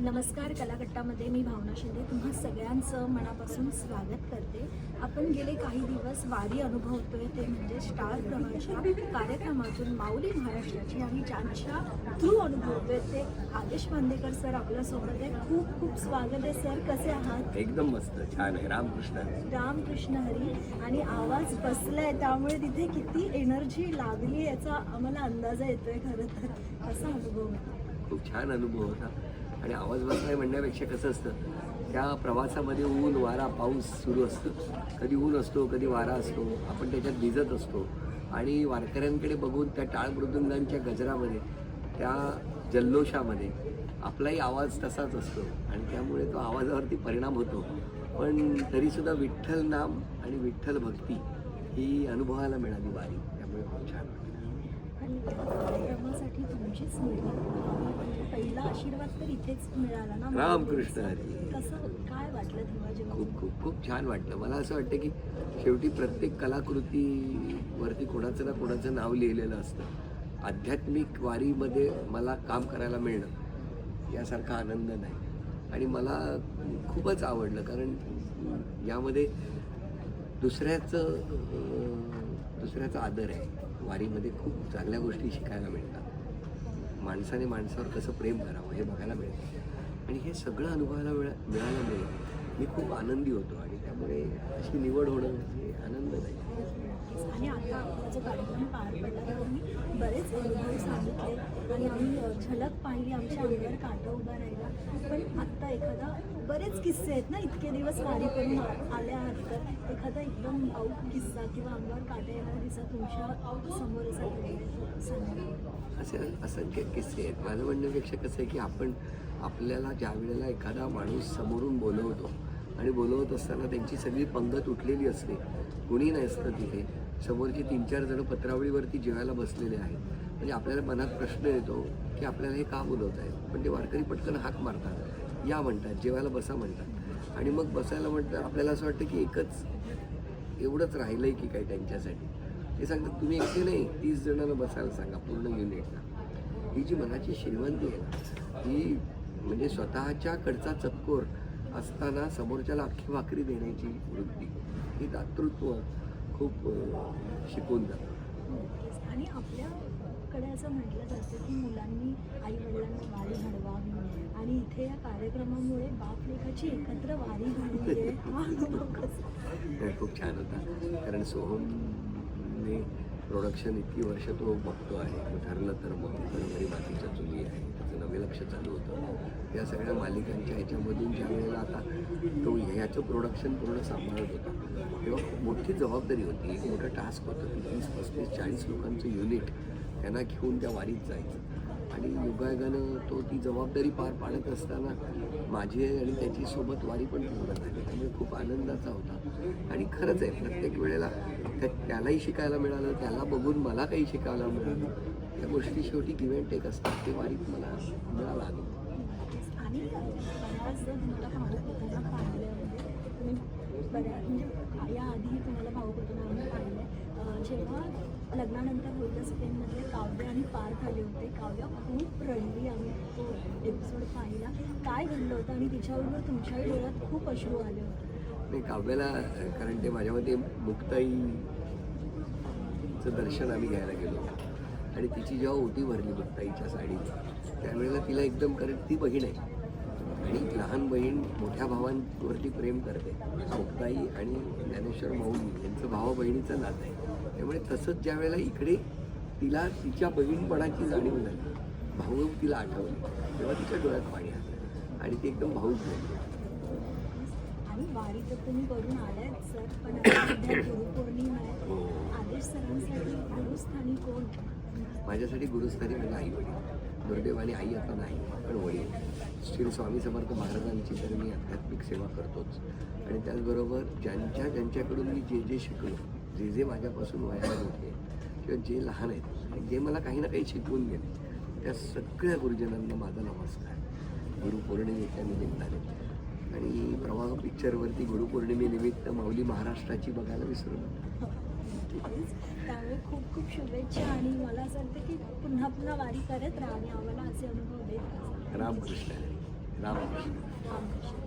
नमस्कार कलाकट्टामध्ये मी भावना शिंदे. तुम्हा सगळ्यांचं मनापासून स्वागत करते. आपण गेले काही दिवस वारी अनुभवतोय ते म्हणजे स्टार प्रवाहाच्या कार्यक्रमातून माऊली महाराष्ट्राची आणि ज्यांच्या थ्रू अनुभवतोय ते. आदेश बांदेकर सर आपल्यासोबत आहे. खूप खूप स्वागत आहे सर. कसे आहात? एकदम मस्त. छान आहे. रामकृष्ण. रामकृष्ण हरी. आणि आवाज बसलाय त्यामुळे तिथे किती एनर्जी लागली याचा आम्हाला अंदाज येतोय खरं तर. कसा अनुभव? खूप छान अनुभव होता. आणि आवाज बसलाय म्हणण्यापेक्षा कसं असतं त्या प्रवासामध्ये ऊन वारा पाऊस सुरू असतं. कधी ऊन असतो कधी वारा असतो. आपण त्याच्यात भिजत असतो. आणि वारकऱ्यांकडे बघून त्या टाळ मृदुंगांच्या गजरामध्ये त्या जल्लोषामध्ये आपलाही आवाज तसाच असतो. आणि त्यामुळे तो आवाजावरती परिणाम होतो. पण तरीसुद्धा विठ्ठल नाम आणि विठ्ठल भक्ती ही अनुभवाला मिळाली वारी. त्यामुळे खूप छान वाटतं आणि त्या कार्यक्रमासाठी तुमचीच निवड म्हणजे पहिला आशीर्वाद तर इथेच मिळाला ना. रामकृष्ण हरी. कसं काय वाटलं तेव्हा जेव्हा खूप खूप खूप छान वाटलं. मला असं वाटतं की शेवटी प्रत्येक कलाकृतीवरती कोणाचं ना कोणाचं नाव लिहिलेलं असतं. आध्यात्मिक वारीमध्ये मला काम करायला मिळणं यासारखा आनंद नाही. आणि मला खूपच आवडलं कारण यामध्ये दुसऱ्याचं दुसऱ्याचा आदर आहे. वारीमध्ये खूप चांगल्या गोष्टी शिकायला मिळतात. माणसाने माणसावर कसं प्रेम करावं हे बघायला मिळतं. आणि हे सगळं अनुभवायला मिळा मिळाल्यामुळे मी खूप आनंदी होतो आणि त्यामुळे अशी निवड होणं म्हणजे आनंद नाही. आणि आता आपला जो कार्यक्रम पार पडला तर बरेच अनुभव सांगितले आणि आम्ही झलक पाहिली आमच्या अंगावर पण आत्ता एखादा बरेच किस्से आहेत ना इतके दिवस वारी करून आल्या आहात तर एखादा एकदम भाऊक किस्सा किंवा अंगावर काटा येणारा किस्सा तुमच्यासमोर असा असे असंख्य किस्से आहेत. माझं म्हणण्यापेक्षा कसं आहे की आपण आपल्याला ज्या वेळेला एखादा माणूस समोरून बोलवतो आणि बोलवत असताना त्यांची सगळी पंगत उठलेली असते. कुणी असतं तिथे. समोरची तीन चार जण पत्रावळीवरती जेवायला बसलेले आहेत. म्हणजे आपल्याला मनात प्रश्न येतो की आपल्याला हे का बोलवत आहे पण ते वारकरी पटकन हाक मारतात. या म्हणतात जेवायला बसा म्हणतात. आणि मग बसायला म्हणतात आपल्याला असं वाटतं की एकच एवढंच राहिलं आहे की काय त्यांच्यासाठी. ते सांगतात तुम्ही एकटे नाही तीस जणांना बसायला सांगा पूर्ण युनिटला. ही जी मनाची श्रीमंती आहे ना ही म्हणजे स्वतःच्या कडचा चपकोर असताना समोरच्याला अख्खी भाकरी देण्याची वृत्ती. ही दातृत्व खूप शिकून जातं. आणि आपल्या कडे असं म्हटलं जातं की मुलांनी आई वडिलांना वारी घडवावी आणि इथे या कार्यक्रमामुळे बाप लेखाची एकत्र वारी घडली आहे हा अनुभव कसा खूप छान होता. कारण सोहमने प्रोडक्शन इतकी वर्ष तो बघतो आहे. ठरलं तर मग घरी बाकीच्या चुली आहे त्याचं नवे लक्ष चालू होतं. या सगळ्या मालिकांच्या ह्याच्यामधून ज्या वेळेला आता तो ह्याचं प्रोडक्शन पूर्ण सांभाळत होता तेव्हा मोठी जबाबदारी होती. एक मोठं टास्क होतं की तीस पस्तीस चाळीस लोकांचं युनिट त्यांना घेऊन त्या वारीत जायचं. आणि योगायोगानं तो ती जबाबदारी पार पाडत असताना माझी आणि त्याची सोबत वारी पण पूर्ण झाली. त्यामुळे खूप आनंदाचा होता. आणि खरंच आहे प्रत्येक वेळेला त्या त्यालाही शिकायला मिळालं त्याला बघून मला काही शिकायला मिळालं. त्या गोष्टी शेवटी गिव्ह टेक असतात. ते वारीत मला मिळालं अनुभव आणि बऱ्याचदा तुम्हाला भाऊक होताना पाहिलं म्हणजे तुम्ही बऱ्या म्हणजे याआधी तुम्हाला भाऊक होताना आम्ही पाहिलं अं, जेव्हा लग्नानंतर होतं स्पेनमध्ये काव्य आणि पार्थ आले होते. काव्य खूप रडली आम्ही तो एपिसोड पाहिला. काय घडलं होतं आणि तिच्याबरोबर तुमच्याही डोळ्यात खूप अश्रू आले होते? नाही काव्याला कारण ते माझ्यामध्ये मुक्ताईचं दर्शन आम्ही घ्यायला गेलो. आणि तिची जेव्हा ओटी भरली मुक्ताईच्या साडीत त्यावेळेला तिला एकदम कारण ती बहीण आहे. आणि लहान बहीण मोठ्या भावांवरती प्रेम करते. मुक्ताई आणि ज्ञानेश्वर माऊली यांचं भावा बहिणीचं नातं आहे. त्यामुळे तसंच ज्या वेळेला इकडे तिला तिच्या बहीणपणाची जाणीव झाली भाऊ तिला आठवली तेव्हा तिच्या डोळ्यात पाणी आलं आणि ती एकदम भाऊच झाली. आणि वारी तर तुम्ही करून आलात सर पण आता सध्या गुरुपौर्णिमा आहे. हो. आदेश सरांसाठी गुरुस्थानी कोण? माझ्यासाठी गुरुस्थानी म्हणजे आई वडील गुरुदेव आणि आई आता नाही. पण वडील. श्री स्वामी समर्थ महाराजांची तर मी आध्यात्मिक सेवा करतोच. आणि त्याचबरोबर ज्यांच्या ज्यांच्याकडून मी जे जे शिकलो जे जे माझ्यापासून वयाला होते किंवा जे लहान आहेत आणि जे मला काही ना काही शिकवून गेले त्या सगळ्या गुरुजनांना माझा नमस्कार. गुरुपौर्णिमेच्या निमित्ताने. आणि प्रवाह पिक्चरवरती गुरुपौर्णिमेनिमित्त माऊली महाराष्ट्राची बघायला विसरू नका. प्लीज त्यामुळे खूप खूप शुभेच्छा आणि मला असं वाटतं की पुन्हा पुन्हा वारी करत राहा आणि आम्हाला असे अनुभव देत रामकृष्ण. रामकृष्ण. रामकृष्ण.